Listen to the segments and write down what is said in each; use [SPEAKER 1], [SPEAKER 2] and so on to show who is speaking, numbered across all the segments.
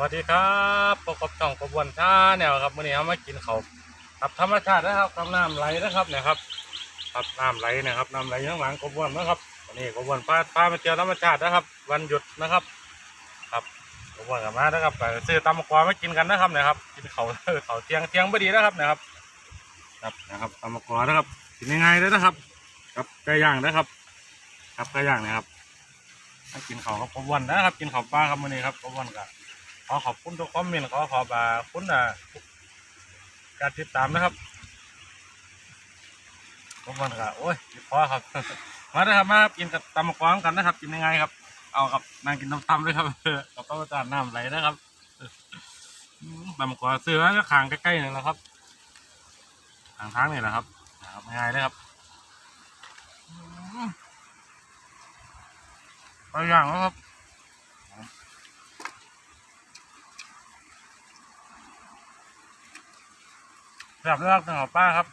[SPEAKER 1] วัสดีครับพบกับช่องกบวนชาแนวครับวันนี้เรามากินเขาวกับธรรมชาตินะครับกับน้ำไหลนะครับเนี่ยครับครับน้ำไหลนะครับน้ำไหลข้างหลังกบวนนะครับวันนี้กบวนพาพามาเที่ยวธรรมชาตินะครับ วันหยุดนะครับ ครับกบวนกลับมานะครับไปซื้อตำมะกวามากินกันนะครับเนี่ยครับ กินเขาเขาเที่ยงเที่ยงพอดีนะครับนะครับ ครับนะครับตำมะกวานะครับกินยังไงเลยนะครับกับไก่ย่างนะครับ ครับไก่ย่างนะครับกินเขาครับกบวนนะครับ กินเขาปลาครับวันนี้ครับกบวนกับ ขอขอบคุณทุกคอมเมนต์ขอขอบคุณการติดตามนะครับทุกคนครับโอ้ยพอครับ มาเลยครับมากินกับตำมะกวางกันนะครับ กินยังไงครับ เอาครับนั่งกินน้ำตำเลยครับกับต้มจานน้ำไหลนะครับตำมะกวางซื้อแล้วก็ขางใกล้ๆนี่แหละครับทางทางนี่แหละครับนะครับง่ายๆเลยครับอืมตัวอย่างแล้วครับ แบบเลือกทางของป้าครับ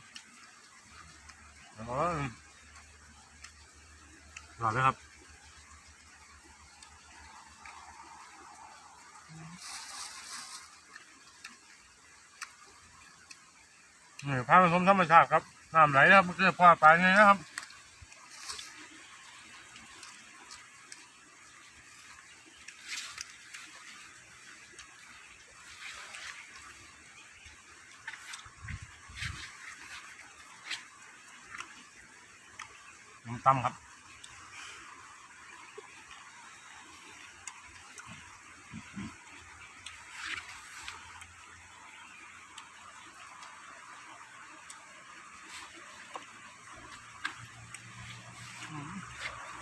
[SPEAKER 1] อ้ยหล่อเลยครับนี่ภาไปชมธรรมชาติครับน้ำไหลนะครับมันคือพ่อไปไงนะครับ น้ำตำครับ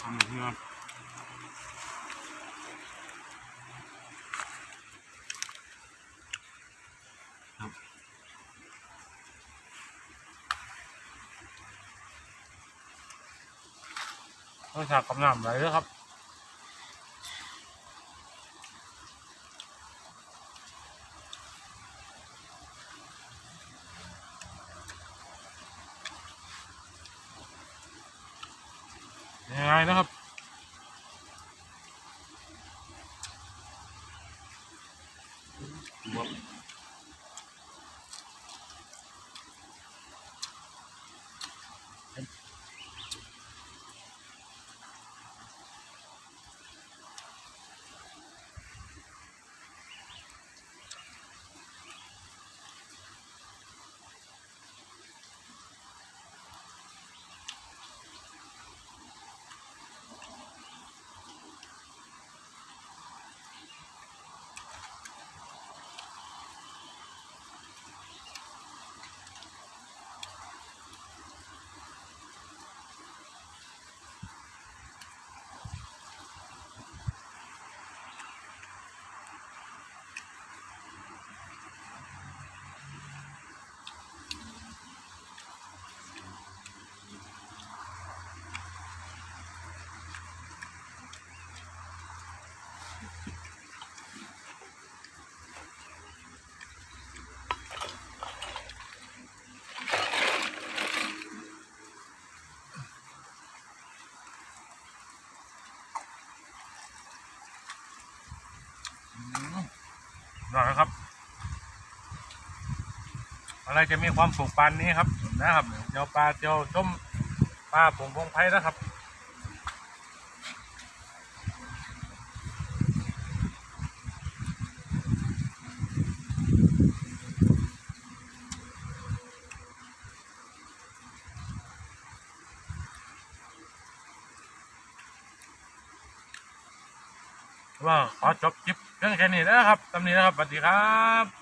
[SPEAKER 1] ทำเพื่อครับ ต้องฉากกำน้ำไหลด้วยครับยังไงนะครับ น่อยครับ อะไรจะมีความสุขปานนี้ครับ นะครับเจียวปลาเจียวต้มปลาผงพงไผ่นะครับว่าขอจบคลิป เรื่องแค่นี้นะครับตำนี้นะครับสวัสดีครับ